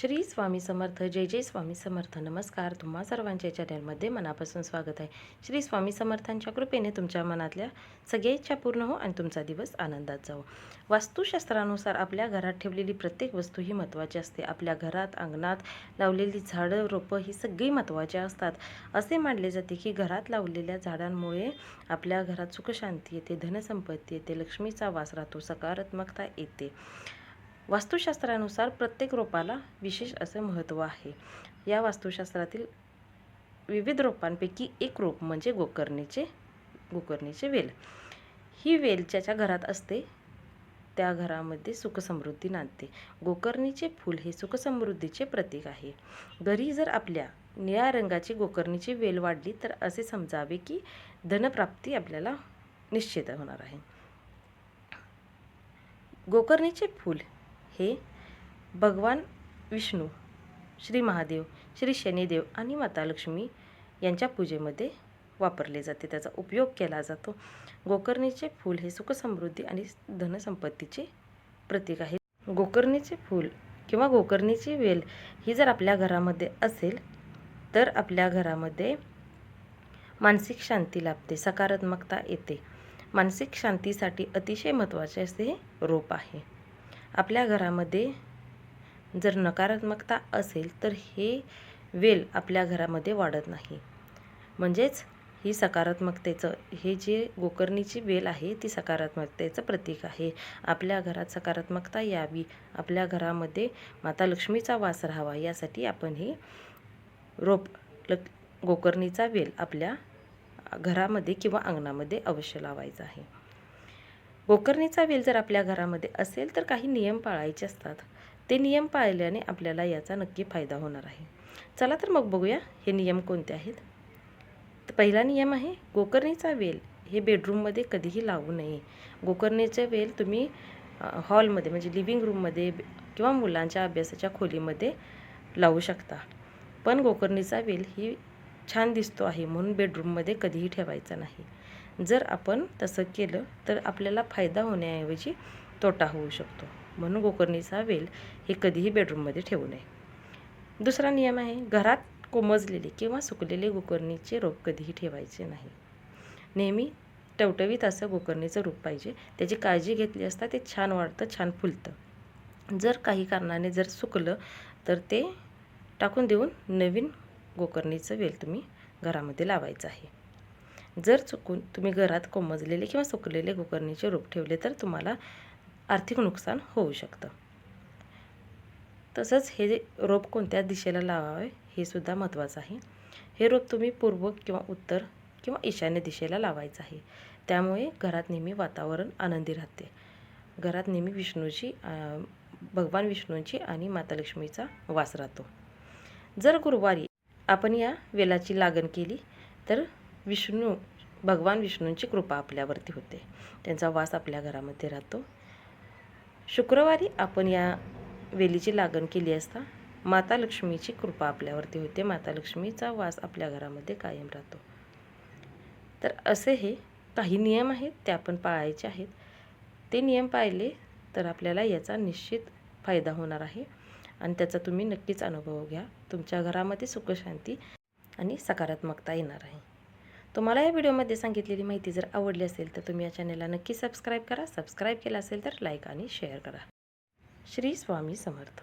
श्री स्वामी समर्थ जय जय स्वामी समर्थ. नमस्कार तुम्हा सर्वांच्या चॅनलमध्ये मनापासून स्वागत आहे. श्री स्वामी समर्थांच्या कृपेने तुमच्या मनातल्या सगळ्या इच्छा पूर्ण हो आणि तुमचा दिवस आनंदात जावो. वास्तुशास्त्रानुसार आपल्या घरात ठेवलेली प्रत्येक वस्तू ही महत्त्वाची असते. आपल्या घरात अंगणात लावलेली झाडं रोपं ही सगळी महत्त्वाची असतात. असे मानले जाते की घरात लावलेल्या झाडांमुळे आपल्या घरात सुखशांती येते धनसंपत्ती येते लक्ष्मीचा वास राहतो सकारात्मकता येते. वास्तुशास्त्रानुसार प्रत्येक रोपाला विशेष असं महत्त्व आहे. या वास्तुशास्त्रातील विविध रोपांपैकी एक रोप म्हणजे गोकर्णीचे गोकर्णीचे वेल. ही वेल ज्याच्या घरात असते त्या घरामध्ये सुखसमृद्धी नांदते. गोकर्णीचे फूल हे सुखसमृद्धीचे प्रतीक आहे. घरी जर आपल्या निळ्या रंगाची गोकर्णीची वेल वाढली तर असे समजावे की धनप्राप्ती आपल्याला निश्चित होणार आहे. गोकर्णीचे फूल हे भगवान विष्णू श्री महादेव श्री शनिदेव आणि माता लक्ष्मी यांच्या पूजेमध्ये वापरले जाते. त्याचा उपयोग केला जातो. गोकर्णीचे फूल हे सुखसमृद्धी आणि धनसंपत्तीचे प्रतीक आहे. गोकर्णीचे फूल किंवा गोकर्णीची वेल ही जर आपल्या घरामध्ये असेल तर आपल्या घरामध्ये मानसिक शांती लाभते सकारात्मकता येते. मानसिक शांतीसाठी अतिशय महत्त्वाचे असे हे रोप आहे. आपल्या घरामध्ये जर नकारात्मकता असेल तर हे वेल आपल्या घरामध्ये वाढत नाही. म्हणजेच ही सकारात्मकतेचं हे जे गोकर्णीची वेल आहे ती सकारात्मकतेचं प्रतीक आहे. आपल्या घरात सकारात्मकता यावी. आपल्या घरामध्ये माता लक्ष्मीचा वास राहावा. यासाठी आपण हे रोप लक गोकर्णीचा वेल आपल्या घरामध्ये किंवा अंगणामध्ये अवश्य लावायचा आहे. गोकर्णीचा वेल जर आपल्या घरामध्ये असेल तर काही नियम पाळायचे असतात. ते नियम पाळल्याने आपल्याला याचा नक्की फायदा होणार आहे. चला तर मग बघूया हे नियम कोणते आहेत. तर पहिला नियम आहे गोकर्णीचा वेल हे बेडरूममध्ये कधीही लावू नये. गोकर्णीचे वेल तुम्ही हॉलमध्ये म्हणजे लिव्हिंग रूममध्ये किंवा मुलांच्या अभ्यासाच्या खोलीमध्ये लावू शकता. पण गोकर्णीचा वेल ही छान दिसतो आहे म्हणून बेडरूममध्ये कधीही ठेवायचा नाही. जर आपण तसं केलं तर आपल्याला फायदा होण्याऐवजी तोटा होऊ शकतो. म्हणून गोकर्णीचा वेल हे कधीही बेडरूममध्ये ठेवू नये. दुसरा नियम आहे घरात कोमजलेले किंवा सुकलेले गोकर्णीचे रोप कधीही ठेवायचे नाही. नेहमी टवटवीत असं गोकर्णीचं रूप पाहिजे. त्याची काळजी घेतली असता ते छान वाढतं छान फुलतं. जर काही कारणाने जर सुकलं तर ते टाकून देऊन नवीन गोकर्णीचं वेल तुम्ही घरामध्ये लावायचं आहे. जर चुकून तुम्ही घरात कोमजलेले किंवा सुकलेले गोकर्णीचे रोप ठेवले तर तुम्हाला आर्थिक नुकसान होऊ शकतं. तसंच हे रोप कोणत्या दिशेला लावावे हे सुद्धा महत्त्वाचं आहे. हे रोप तुम्ही पूर्व किंवा उत्तर किंवा ईशान्य दिशेला लावायचं आहे. त्यामुळे घरात नेहमी वातावरण आनंदी राहते. घरात नेहमी विष्णूची भगवान विष्णूंची आणि माता लक्ष्मीचा वास राहतो. जर गुरुवारी आपण या वेलाची लागण केली तर विष्णू भगवान विष्णूंची कृपा आपल्यावरती होते. त्यांचा वास आपल्या घरामध्ये राहतो. शुक्रवारी आपण या वेलीची लागण केली असता माता लक्ष्मीची कृपा आपल्यावरती होते. माता लक्ष्मीचा वास आपल्या घरामध्ये कायम राहतो. तर असे हे काही नियम आहेत ते आपण पाळायचे आहेत. ते नियम पाळले तर आपल्याला याचा निश्चित फायदा होणार आहे. आणि त्याचा तुम्ही नक्कीच अनुभव घ्या. तुमच्या घरामध्ये सुखशांती आणि सकारात्मकता येणार आहे. तुम्हाला या व्हिडिओमध्ये सांगितलेली माहिती जर आवडली असेल तर तुम्ही या चॅनलला नक्की सबस्क्राईब करा सबस्क्राईब केला असेल तर लाईक आणि शेअर करा. श्री स्वामी समर्थ.